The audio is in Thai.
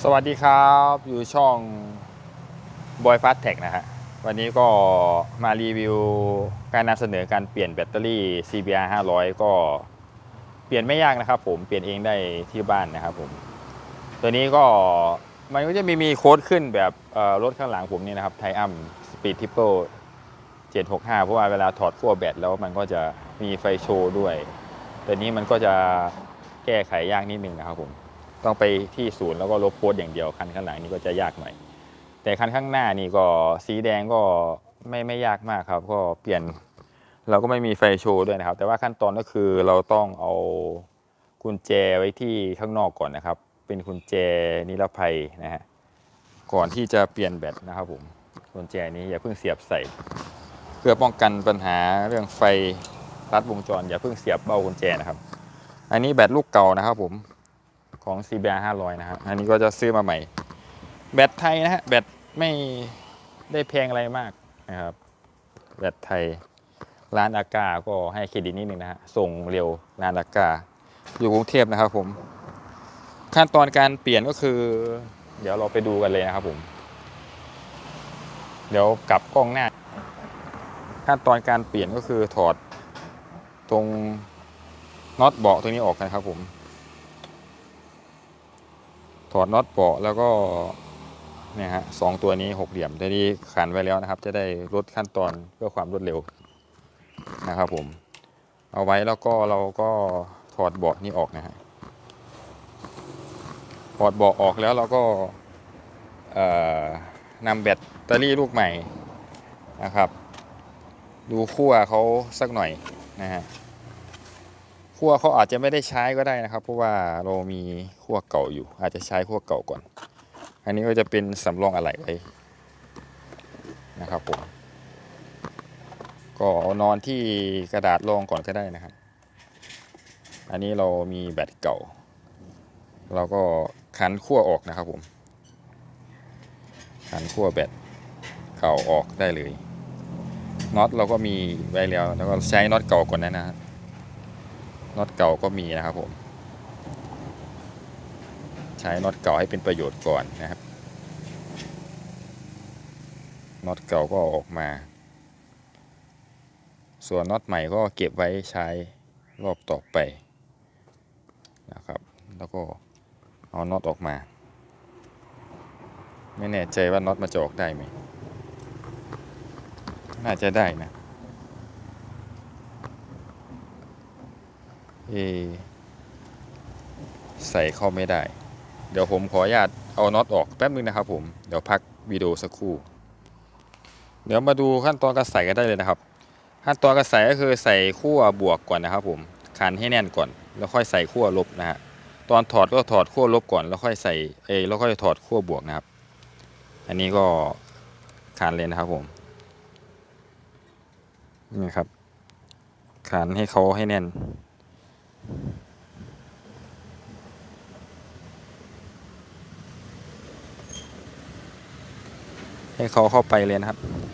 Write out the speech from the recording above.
สวัสดีครับอยู่ช่องบอยฟาสแท็กนะฮะวันนี้ก็มารีวิวการนำเสนอการเปลี่ยนแบตเตอรี่ CBR 500 ก็เปลี่ยนไม่ยากนะครับผมเปลี่ยนเองได้ที่บ้านนะครับผมตัวนี้ก็มันก็จะมีมีโค้ดขึ้นแบบรถข้างหลังผมนี่นะครับไทอัมสปีดทิปเปิล765 เพราะว่าเวลาถอดขั้วแบตแล้วมันก็จะมีไฟโชว์ด้วย ตัวนี้มันก็จะแก้ไขยากนิดนึงนะครับผม ต้องไปที่ศูนย์แล้วก็ลบโค้ดอย่างเดียวคันข้างหลังนี่ก็จะยากหน่อย แต่คันข้างหน้านี่ก็สีแดงก็ไม่ไม่ยากมากครับ ก็เปลี่ยนเราก็ไม่มีไฟโชว์ด้วยนะครับ แต่ว่าขั้นตอนก็คือเราต้องเอากุญแจไว้ที่ข้างนอกก่อนนะครับ เป็นกุญแจนิรภัยนะฮะก่อนที่จะเปลี่ยนแบตนะครับผมกุญแจนี้อย่าเพิ่งเสียบใส่ เพื่อป้องกันปัญหาเรื่องไฟรัดวงจร อย่าเพิ่งเสียบเบ้ากุญแจนะครับ อันนี้แบตลูกเก่านะครับผม ของ CBR 500 นะครับ อันนี้ก็จะซื้อมาใหม่ แบตไทยนะฮะ แบตไม่ได้แพงอะไรมากนะครับ แบตไทย ร้านอากาก็ให้เครดิตนิดนึงนะฮะ ส่งเร็วร้านอากา อยู่กรุงเทพนะครับผม ขั้นตอนการเปลี่ยนก็คือ เดี๋ยวเราไปดูกันเลยนะครับผม เดี๋ยวกลับกล้องหน้า ขั้นตอนการเปลี่ยนก็คือถอดตรงน็อตเบาะตรงนี้ออกนะครับผม ถอดน็อตเบาะแล้วก็เนี่ยฮะสองตัวนี้หกเหลี่ยมตัวนี้ขันไว้แล้วนะครับ จะได้ลดขั้นตอนเพื่อความรวดเร็วนะครับผม เอาไว้แล้วก็เราก็ถอดเบาะนี้ออกนะฮะถอดเบาะออกแล้วเราก็นำแบตเตอรี่ลูกใหม่นะครับ ดูขั้วเขาสักหน่อยนะฮะ ขั้วเขาอาจจะไม่ได้ใช้ก็ได้นะครับ เพราะว่าเรามีขั้วเก่าอยู่ อาจจะใช้ขั้วเก่าก่อน อันนี้ก็จะเป็นสำรองอะไหล่ไว้นะครับผมก็เอานอนที่กระดาษรองก่อนก็ได้นะครับ อันนี้เรามีแบตเก่า เราก็ขันขั้วออกนะครับผม ขันขั้วแบตเก่าออกได้เลยน็อตเราก็มีไว้แล้วแล้วก็ใช้น็อตเก่าก่อนนะนะฮะ น็อตเก่าก็มีนะครับผม ใช้น็อตเก่าให้เป็นประโยชน์ก่อนนะครับน็อตเก่าก็อออกมา ส่วนน็อตใหม่ก็เก็บไว้ใช้รอบต่อไปนะครับ แล้วก็เอาน็อตออกมา ไม่แน่ใจว่าน็อตมาจะออกได้ไหม น่าจะได้นะ เอใส่เข้าไม่ได้ เดี๋ยวผมขออนุญาตเอาน็อตออกแป๊บนึงนะครับผม เดี๋ยวพักวิดีโอสักครู่ เดี๋ยวมาดูขั้นตอนการใส่กันได้เลยนะครับ ขั้นตอนการใส่ก็คือใส่ขั้วบวกก่อนนะครับผมขันให้แน่นก่อน แล้วค่อยใส่ขั้วลบนะฮะ ตอนถอดก็ถอดขั้วลบก่อน แล้วค่อยใส่เอแล้วค่อยถอดขั้วบวกนะครับ อันนี้ก็ขันเลยนะครับผม นี่ครับขันให้เขาให้แน่น ให้เขาเข้าไปเลยนะครับ